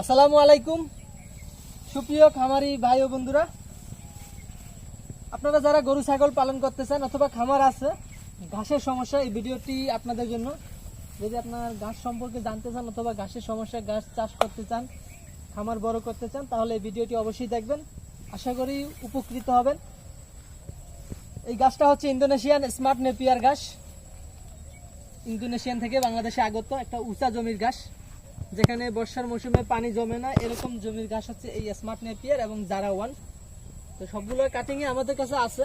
আসসালামু আলাইকুম। সুপ্রিয় খামারি ভাই ও বন্ধুরা, আপনারা যারা গরু, ছাগল পালন করতে চান অথবা খামার আছে, ঘাসের সমস্যা, এই ভিডিওটি আপনাদের জন্য। যদি আপনার ঘাস সম্পর্কে জানতে চান অথবা ঘাসের সমস্যা, ঘাস চাষ করতে চান, খামার বড় করতে চান, তাহলে এই ভিডিওটি অবশ্যই দেখবেন। আশা করি উপকৃত হবেন। এই গাছটা হচ্ছে ইন্দোনেশিয়ান স্মার্ট নেপিয়ার ঘাস। ইন্দোনেশিয়ান থেকে বাংলাদেশে আগত একটা উঁচা জমির ঘাস। যেখানে বর্ষার মৌসুমে পানি জমে না, এরকম জমির ঘাস হচ্ছে এই স্মার্ট নেপিয়ার এবং জারা ওয়ান তো সবগুলো কাটিংয়ে আমাদের কাছে আছে।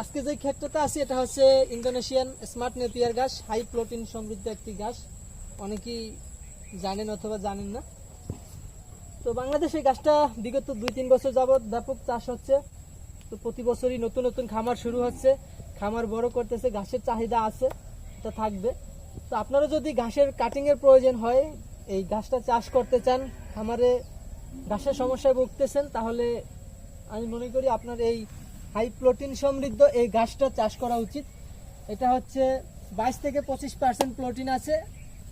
আজকে যে ক্ষেত্রটা আছে, এটা হচ্ছে ইন্দোনেশিয়ান স্মার্ট নেপিয়ার ঘাস হাই প্রোটিন সমৃদ্ধ একটি ঘাস। অনেকেই জানেন অথবা জানেন না। তো বাংলাদেশে গাছটা বিগত দুই তিন বছর যাবৎ ব্যাপক চাষ হচ্ছে। তো প্রতি বছরই নতুন নতুন খামার শুরু হচ্ছে। খামার বড় করতেছে, ঘাসের চাহিদা আছে, এটা থাকবে। তো আপনারা যদি ঘাসের কাটিংয়ের প্রয়োজন হয় এই গাছটা চাষ করতে চান, খামারে ঘাসের সমস্যায় ভুগতেছেন, তাহলে আমি মনে করি আপনার এই হাই প্রোটিন সমৃদ্ধ এই গাছটা চাষ করা উচিত। এটা হচ্ছে বাইশ থেকে পঁচিশ পার্সেন্ট প্রোটিন আছে,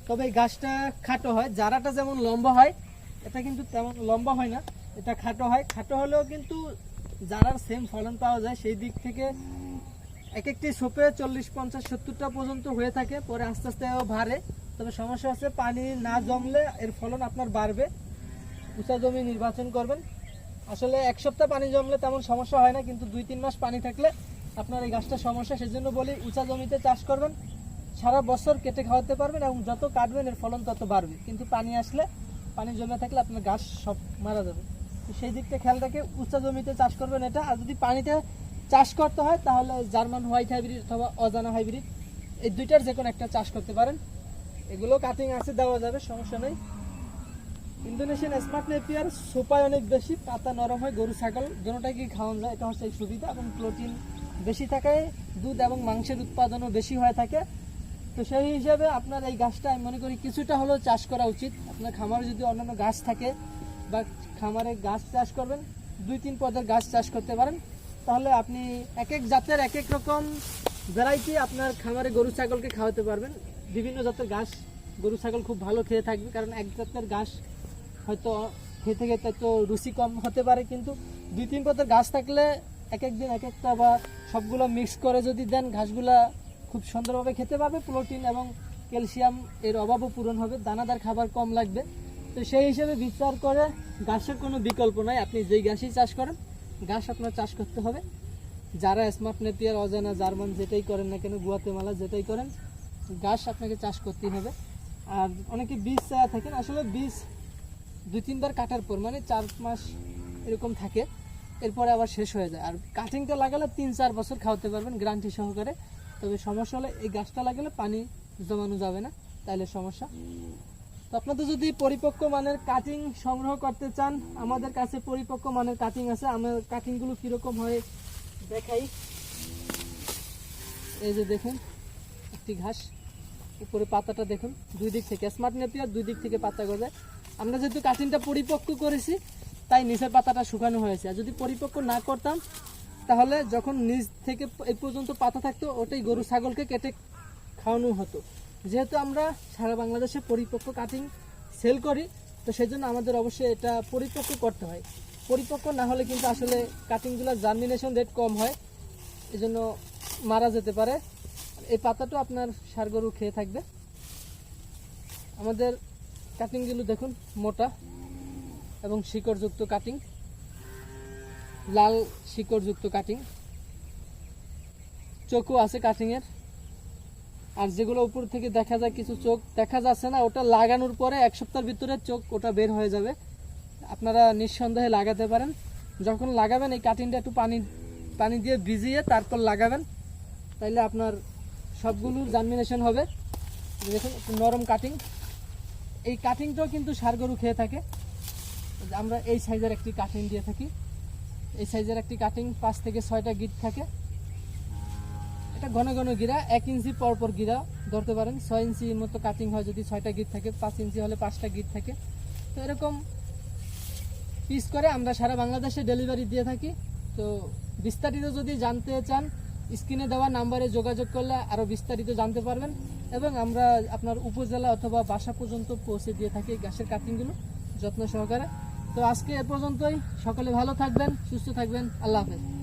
তবে এই গাছটা খাটো হয়। জারাটা যেমন লম্বা হয়, এটা কিন্তু তেমন লম্বা হয় না, এটা খাটো হয়। খাটো হলেও কিন্তু যারার সেম ফলন পাওয়া যায়। সেই দিক থেকে এক একটি সোপে চল্লিশ, পঞ্চাশ, সত্তরটা পর্যন্ত হয়ে থাকে, পরে আস্তে আস্তে বাড়ে। তবে সমস্যা হচ্ছে পানি না জমলে এর ফলন আপনার বাড়বে। উঁচা জমি নির্বাচন করবেন। আসলে এক সপ্তাহ পানি জমলে তেমন সমস্যা হয় না, কিন্তু দুই তিন মাস পানি থাকলে আপনার এই গাছটা সমস্যা। সেজন্য বলি উঁচা জমিতে চাষ করবেন, সারা বছর কেটে খাওয়াতে পারবেন এবং যত কাটবেন এর ফলন তত বাড়বে। কিন্তু পানি আসলে পানি জমে থাকলে আপনার গাছ সব মারা যাবে। তো সেই দিকটা খেয়াল রেখে উঁচা জমিতে চাষ করবেন এটা। আর যদি পানিতে চাষ করতে হয়, তাহলে জার্মান হোয়াইট হাইব্রিড অথবা অজানা হাইব্রিড, এই দুইটার যে কোনো একটা চাষ করতে পারেন। এগুলো কাটিং আছে, দেওয়া যাবে, সমস্যা নেই। ইন্দোনেশিয়ান স্মার্ট নেপিয়ার সোপায় অনেক বেশি, পাতা নরম হয়, গরু, ছাগল দুটোটাকে খাওয়ানো যায়, এটা হচ্ছে এই সুবিধা এবং প্রোটিন বেশি থাকায় দুধ এবং মাংসের উৎপাদনও বেশি হয়ে থাকে। তো সেই হিসাবে আপনার এই গাছটা, আমি মনে করি কিছুটা হলেও চাষ করা উচিত। আপনার খামারে যদি অন্যান্য গাছ থাকে বা খামারে গাছ চাষ করবেন, দুই তিন পদের গাছ চাষ করতে পারেন, তাহলে আপনি এক এক জাতের এক এক রকম ভ্যারাইটি আপনার খামারে গরু, ছাগলকে খাওয়াতে পারবেন। বিভিন্ন জাতের ঘাস, গরু, ছাগল খুব ভালো খেয়ে থাকবে, কারণ এক জাতের ঘাস হয়তো খেতে খেতে তো রুচি কম হতে পারে, কিন্তু দুই, তিন পথের গাছ থাকলে এক এক দিন, এক একটা বা সবগুলো মিক্স করে যদি দেন, ঘাসগুলা খুব সুন্দরভাবে খেতে পারবে প্রোটিন এবং ক্যালসিয়াম এর অভাবও পূরণ হবে, দানাদার খাবার কম লাগবে। তো সেই হিসেবে বিচার করে ঘাসের কোনো বিকল্প নাই, আপনি যেই ঘাসই চাষ করেন, ঘাস আপনার চাষ করতে হবে। যারা স্মার্ট নেপিয়ার, অজানা, জার্মান যেটাই করেন না কেন, গুয়াতেমালা যেটাই করেন ঘাস আপনাকে চাষ করতেই হবে। আর অনেকে বীজ চায়া থাকেন, আসলে বীজ দুই তিনবার কাটার পর মানে চার মাস এরকম থাকে, এরপরে আবার শেষ হয়ে যায়। আর কাটিংটা লাগালে তিন চার বছর খাওয়াতে পারবেন গ্রান্টি সহকারে। তবে সমস্যা হলে এই গাছটা লাগালে পানি জমানো যাবে না, তাইলে সমস্যা। তো আপনাদের যদি পরিপক্ক মানের কাটিং সংগ্রহ করতে চান, আমাদের কাছে পরিপক্ক মানের কাটিং আছে। আমার কাটিংগুলো কীরকম হয় দেখাই। এই যে দেখুন, একটি ঘাস। উপরে পাতাটা দেখুন, দুই দিক থেকে। স্মার্ট নেপিয়ার দুই দিক থেকে পাতা গজায়। আমরা যেহেতু কাটিংটা পরিপক্ক করেছি, তাই নিচের পাতাটা শুকানো হয়েছে। আর যদি পরিপক্ক না করতাম, তাহলে যখন নিচ থেকে এই পর্যন্ত পাতা থাকতো, ওটাই গরু ছাগলকে কেটে খাওয়ানো হতো। যেহেতু আমরা সারা বাংলাদেশে পরিপক্ক কাটিং সেল করি, তো সেই জন্য আমাদের অবশ্যই এটা পরিপক্ক করতে হয়। পরিপক্ক না হলে কিন্তু আসলে কাটিংগুলোর জার্মিনেশন রেট কম হয়, এজন্য মারা যেতে পারে। এই পাতাটা আপনার সার গরু খেয়ে থাকবে। আমাদের কাটিংগুলো দেখুন, মোটা এবং শিকড়যুক্ত কাটিং লাল শিকড়যুক্ত কাটিং চোখও আছে কাটিংয়ের আর যেগুলো উপর থেকে দেখা যায় কিছু চোখ, দেখা যাচ্ছে না, ওটা লাগানোর পরে এক সপ্তাহের ভিতরে চোখ ওটা বের হয়ে যাবে। আপনারা নিঃসন্দেহে লাগাতে পারেন। যখন লাগাবেন, এই কাটিংটা একটু পানি পানি দিয়ে ভিজিয়ে তারপর লাগাবেন, তাইলে আপনার সবগুলোর জার্মিনেশন হবে। দেখুন নরম কাটিং এই কাটিংটাও কিন্তু সার গরু খেয়ে থাকে। আমরা এই সাইজের একটি কাটিং দিয়ে থাকি। এই সাইজের একটি কাটিং পাঁচ থেকে ছয়টা গিট থাকে। এটা ঘন ঘন গিরা, এক ইঞ্চি পর পর গিরা ধরতে পারেন। ছয় ইঞ্চির মতো কাটিং হয় যদি ছয়টা গিট থাকে, পাঁচ ইঞ্চি হলে পাঁচটা গিট থাকে। তো এরকম পিস করে আমরা সারা বাংলাদেশে ডেলিভারি দিয়ে থাকি। তো বিস্তারিত যদি জানতে চান স্ক্রিনে দেওয়া নাম্বারে যোগাযোগ করলে আরও বিস্তারিত জানতে পারবেন এবং আমরা আপনার উপজেলা অথবা বাসা পর্যন্ত পৌঁছে দিয়ে থাকি গ্যাসের কাটিংগুলো যত্ন সহকারে। তো আজকে এ পর্যন্তই। সকলে ভালো থাকবেন, সুস্থ থাকবেন। আল্লাহ হাফেজ।